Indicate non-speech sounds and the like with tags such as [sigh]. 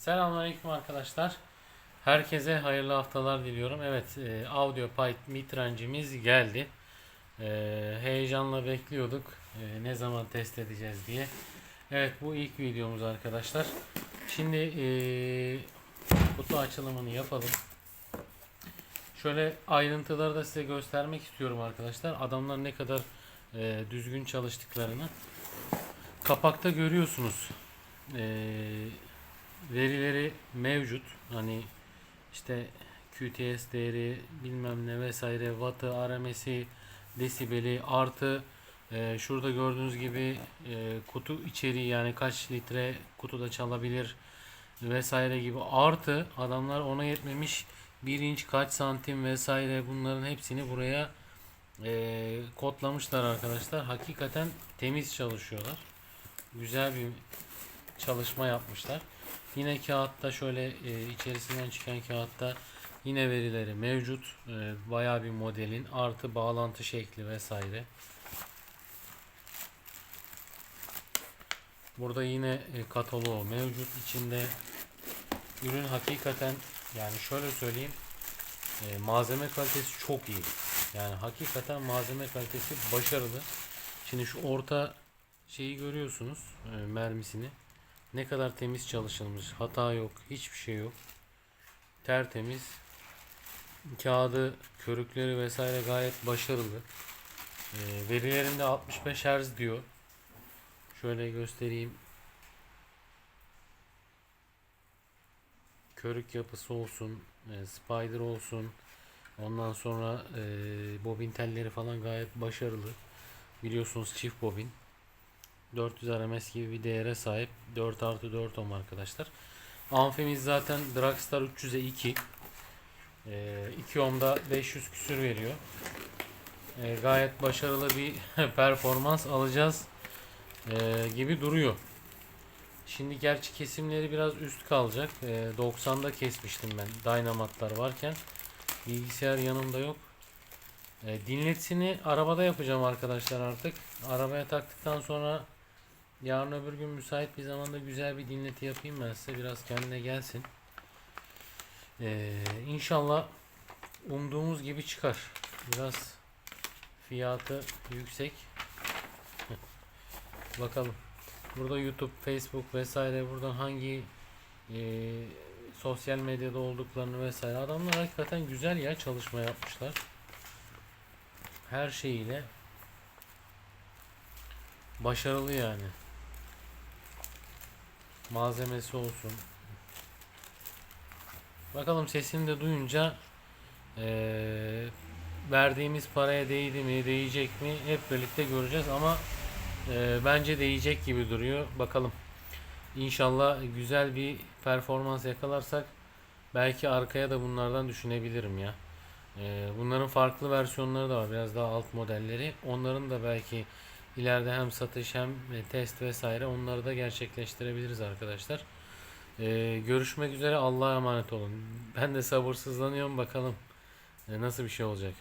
Selamünaleyküm arkadaşlar. Herkese hayırlı haftalar diliyorum. Evet, e, Audio Pipe Mitrancımız geldi. E, heyecanla bekliyorduk. E, ne zaman test edeceğiz diye. Evet, bu ilk videomuz arkadaşlar. Şimdi e, kutu açılımını yapalım. Şöyle ayrıntıları da size göstermek istiyorum arkadaşlar. Adamlar ne kadar e, düzgün çalıştıklarını. Kapakta görüyorsunuz. Eee verileri mevcut. Hani işte QTS değeri bilmem ne vesaire wattı, RMS'i, desibeli artı e, şurada gördüğünüz gibi e, kutu içeriği yani kaç litre kutuda çalabilir vesaire gibi artı adamlar ona yetmemiş bir inç kaç santim vesaire bunların hepsini buraya e, kodlamışlar arkadaşlar. Hakikaten temiz çalışıyorlar. Güzel bir çalışma yapmışlar. Yine kağıtta şöyle e, içerisinden çıkan kağıtta yine verileri mevcut. E, bayağı bir modelin artı bağlantı şekli vesaire. Burada yine e, kataloğu mevcut. içinde ürün hakikaten yani şöyle söyleyeyim e, malzeme kalitesi çok iyi. Yani hakikaten malzeme kalitesi başarılı. Şimdi şu orta şeyi görüyorsunuz e, mermisini. Ne kadar temiz çalışılmış. Hata yok. Hiçbir şey yok. Tertemiz. Kağıdı, körükleri vesaire gayet başarılı. E, verilerinde 65 Hz diyor. Şöyle göstereyim. Körük yapısı olsun, e, spider olsun. Ondan sonra e, bobin telleri falan gayet başarılı. Biliyorsunuz çift bobin. 400 RMS gibi bir değere sahip 4 artı 4 ohm arkadaşlar. Amfimiz zaten Dragstar 300'e 2. Ee, 2 ohmda 500 küsür veriyor. Ee, gayet başarılı bir [laughs] performans alacağız ee, gibi duruyor. Şimdi gerçi kesimleri biraz üst kalacak. Ee, 90'da kesmiştim ben Dynamatlar varken. Bilgisayar yanımda yok. E, dinletisini arabada yapacağım arkadaşlar artık. Arabaya taktıktan sonra yarın öbür gün müsait bir zamanda güzel bir dinleti yapayım ben size. Biraz kendine gelsin. E, inşallah umduğumuz gibi çıkar. Biraz fiyatı yüksek. [laughs] Bakalım. Burada YouTube, Facebook vesaire buradan hangi e, sosyal medyada olduklarını vesaire adamlar hakikaten güzel ya çalışma yapmışlar her şeyiyle başarılı yani. Malzemesi olsun. Bakalım sesini de duyunca eee, verdiğimiz paraya değdi mi, değecek mi hep birlikte göreceğiz ama eee, bence değecek gibi duruyor. Bakalım. İnşallah güzel bir performans yakalarsak belki arkaya da bunlardan düşünebilirim ya. Ee, bunların farklı versiyonları da var. Biraz daha alt modelleri. Onların da belki ileride hem satış hem e, test vesaire onları da gerçekleştirebiliriz arkadaşlar. Ee, görüşmek üzere. Allah'a emanet olun. Ben de sabırsızlanıyorum. Bakalım e, nasıl bir şey olacak.